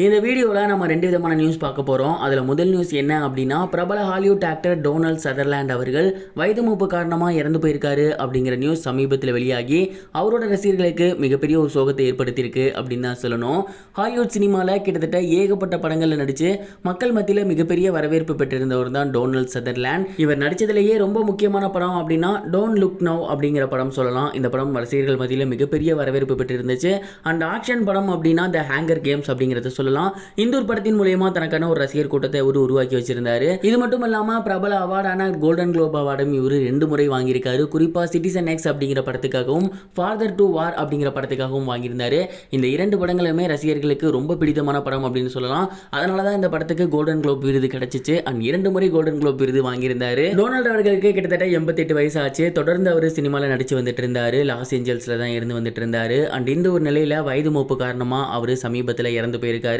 இந்த வீடியோவில் நம்ம ரெண்டு விதமான நியூஸ் பார்க்க போகிறோம் அதில் முதல் நியூஸ் என்ன அப்படின்னா பிரபல ஹாலிவுட் ஆக்டர் டொனால்ட் சதர்லாண்ட் அவர்கள் வயது மூப்பு காரணமாக இறந்து போயிருக்காரு அப்படிங்கிற நியூஸ் சமீபத்தில் வெளியாகி அவரோட ரசிகர்களுக்கு மிகப்பெரிய ஒரு சோகத்தை ஏற்படுத்தியிருக்கு அப்படின்னு தான் சொல்லணும். ஹாலிவுட் சினிமாவில் கிட்டத்தட்ட ஏகப்பட்ட படங்களில் நடித்து மக்கள் மத்தியில் மிகப்பெரிய வரவேற்பு பெற்றிருந்தவர் தான் டொனால்ட் சதர்லாண்ட். இவர் நடித்ததிலேயே ரொம்ப முக்கியமான படம் அப்படின்னா டோன் லுக் நவ் அப்படிங்கிற படம் சொல்லலாம். இந்த படம் ரசிகர்கள் மத்தியில் மிகப்பெரிய வரவேற்பு பெற்றிருந்துச்சு. அண்ட் ஆக்ஷன் படம் அப்படின்னா த ஹேங்கர் கேம்ஸ் அப்படிங்கிறத சொல்லலாம். இந்தூர் படத்தின் மூலியமா தனக்கான ஒரு ரசிகர் கூட்டத்தை இவர் உருவாக்கி வச்சிருந்தாரு. இது மட்டும் இல்லாம பிரபல அவார்டான கோல்டன் குளோப் அவார்டும் இவர் ரெண்டு முறை வாங்கியிருக்காரு. குறிப்பா சிட்டிசன் எக்ஸ் அப்படிங்கிற படத்துக்காகவும் ஃபாதர் டு வார் அப்படிங்கிற படத்துக்காகவும் வாங்கியிருந்தாரு. இந்த இரண்டு படங்களுமே ரசிகர்களுக்கு ரொம்ப பிடித்தமான படம் அப்படின்னு சொல்லலாம். அதனால தான் இந்த படத்துக்கு கோல்டன் குளோப் விருது கிடைச்சிச்சு. அண்ட் இரண்டு முறை கோல்டன் குளோப் விருது வாங்கியிருந்தாரு. டொனால்டு அவர்களுக்கு கிட்டத்தட்ட எண்பத்தெட்டு வயசு ஆச்சு. தொடர்ந்து அவர் சினிமாவில் நடிச்சு வந்துட்டு இருந்தாரு லாஸ் ஏஞ்சல்ஸில் தான் இருந்து வந்துட்டு இருந்தாரு அண்ட் இந்த ஒரு நிலையில் வயது மூப்பு காரணமாக அவர் சமீபத்தில் இறந்து போயிருக்காரு.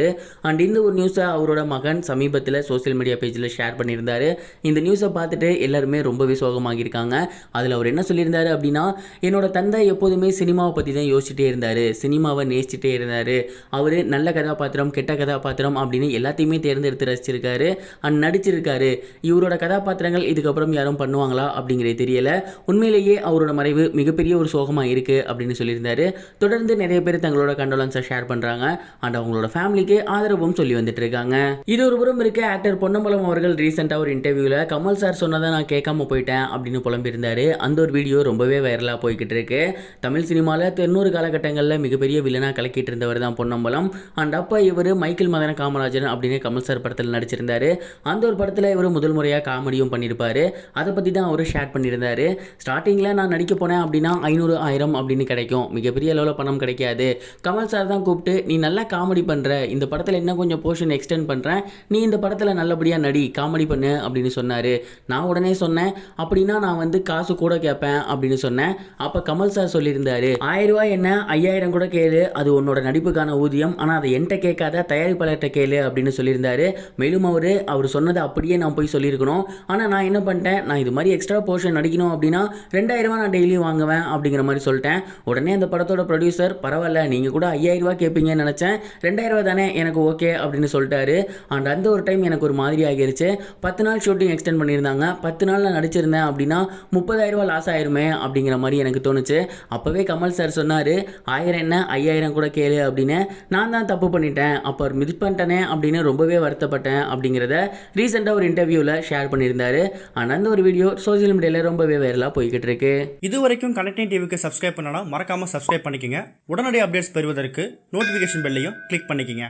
அண்ட் இந்த ஒரு நியூஸை அவரோட மகன் சமீபத்தில் சோசியல் மீடியா பேஜில் ஷேர் பண்ணியிருந்தாரு. இந்த நியூஸை பார்த்துட்டு எல்லாருமே ரொம்பவே சோகமாகியிருக்காங்க. அதில் அவர் என்ன சொல்லியிருந்தாரு அப்படின்னா என்னோட தந்தை எப்போதுமே சினிமாவை பற்றி தான் யோசிச்சுட்டே இருந்தார். சினிமாவை நேசிச்சுட்டே இருந்தார். அவர் நல்ல கதாபாத்திரம் கெட்ட கதாபாத்திரம் அப்படின்னு எல்லாத்தையுமே தேர்ந்தெடுத்து ரசிச்சிருக்காரு. அண்ட் நடிச்சிருக்காரு. இவரோட கதாபாத்திரங்கள் இதுக்கப்புறம் யாரும் பண்ணுவாங்களா அப்படிங்கிறது தெரியல. உண்மையிலேயே அவரோட மறைவு மிகப்பெரிய ஒரு சோகமாக இருக்குது அப்படின்னு சொல்லியிருந்தாரு. தொடர்ந்து நிறைய பேர் தங்களோட கண்டோலன்ஸை ஷேர் பண்ணுறாங்க அண்ட் அவங்களோட ஃபேமிலிக்கு ஆதரவும் சொல்லி வந்துட்டு இருக்காங்க இது ஒரு புறம் இருக்க ஆக்டர் பொன்னம்பலம் அவர்கள் ரீசெண்டாக ஒரு இன்டர்வியூவில் கமல் சார் சொன்னதை நான் கேட்காம போயிட்டேன் அப்படின்னு புலம்பியிருந்தாரு. அந்த ஒரு வீடியோ ரொம்பவே வைரலாக போய்கிட்டு இருக்கு. தமிழ் சினிமாவில் தொண்ணூறு காலகட்டங்களில் மிகப்பெரிய வில்லனாக கலக்கிட்டு இருந்தவர் தான் பொன்னம்பலம். அண்ட் அப்போ இவர் மைக்கேல் மதன காமராஜன் அப்படின்னு கமல் சார் படத்தில் நடிச்சிருந்தாரு. அந்த ஒரு படத்தில் இவர் முதல் முறையாக காமெடியும் பண்ணியிருப்பார். அதை பற்றி தான் அவர் ஷேர் பண்ணியிருந்தாரு. ஸ்டார்டிங்கில் நான் நடிக்க போனேன் அப்படின்னா ஐநூறு ஆயிரம் அப்படின்னு கிடைக்கும். மிகப்பெரிய அளவில் பணம் கிடைக்காது. கமல் சார் தான் கூப்பிட்டு நீ நல்லா காமெடி பண்ணுற இந்த படத்தில் இன்னும் கொஞ்சம் போர்ஷன் எக்ஸ்டெண்ட் பண்ணுறேன் நீ இந்த படத்தில் நல்லபடியாக நடி காமெடி பண்ணு அப்படின்னு சொன்னார். நான் உடனே சொன்னேன் அப்படின்னா நான் வந்து காசு கூட கேட்பேன் அப்படின்னு சொன்னேன். அப்போ கமல் சார் சொல்லியிருந்தாரு ஆயிரம் ரூபாய் என்ன? ஐயாயிரம் கூட கேளு. அது உன்னோட நடிப்புக்கான ஊதியம். ஆனால் அதை என்கிட்ட கேட்காத தயாரிப்பாளர்கிட்ட கேளு அப்படின்னு சொல்லியிருந்தாரு. மேலும் அவர் அவர் சொன்னதை அப்படியே நான் போய் சொல்லியிருக்கணும். ஆனால் நான் என்ன பண்ணிட்டேன் நான் இது மாதிரி எக்ஸ்ட்ரா போர்ஷன் நடிக்கணும் அப்படின்னா ரெண்டாயிரம் ரூபாய் நான் டெய்லியும் வாங்குவேன் அப்படிங்கிற மாதிரி சொல்லிட்டேன். உடனே அந்த படத்தோட ப்ரொடியூசர் பரவாயில்ல நீங்கள் கூட ஐயாயிரம் ரூபாய் கேட்பீங்கன்னு நினச்சேன். ரெண்டாயிரம் ரூபாய் தானே எனக்கு ஓகே அப்படின்னு சொல்லிட்டாரு. அண்ட் அந்த ஒரு டைம் எனக்கு ஒரு மாதிரி ஆகிருச்சு. பத்து நாள் ஷூட்டிங் எக்ஸ்டெண்ட் பண்ணியிருந்தாங்க. பத்து நாள் நான் நடிச்சிருந்தேன் அப்படின்னா முப்பதாயிரம் ரூபா லாஸ் ஆயிருமே அப்படிங்கிற மாதிரி எனக்கு தோணுச்சு. அப்போவே கமல் சார் சொன்னார் ஆயிரம் என்ன? ஐயாயிரம் கூட கேளு அப்படின்னு. நான் தான் தப்பு பண்ணிட்டேன். அப்போ மிஸ் பண்ணிட்டேனே அப்படின்னு ரொம்பவே வருத்தப்பட்டேன் அப்படிங்கிறத ரீசெண்டாக ஒரு இன்டர்வியூவில் ஷேர் பண்ணியிருந்தாரு. அண்ட் அந்த ஒரு வீடியோ சோஷியல் மீடியாவில் ரொம்பவே வைரலாக போய்கிட்டு இருக்கு. இது வரைக்கும் கனெக்டிங் டிவிக்கு சப்ஸ்கிரைப் பண்ணனா மறக்காமல் சப்ஸ்கிரைப் பண்ணிக்கோங்க. உடனடி அப்டேட்ஸ் பெறுவதற்கு நோட்டிஃபிகேஷன் பெல்லையும் கிளிக் பண்ணிக்கோங்க.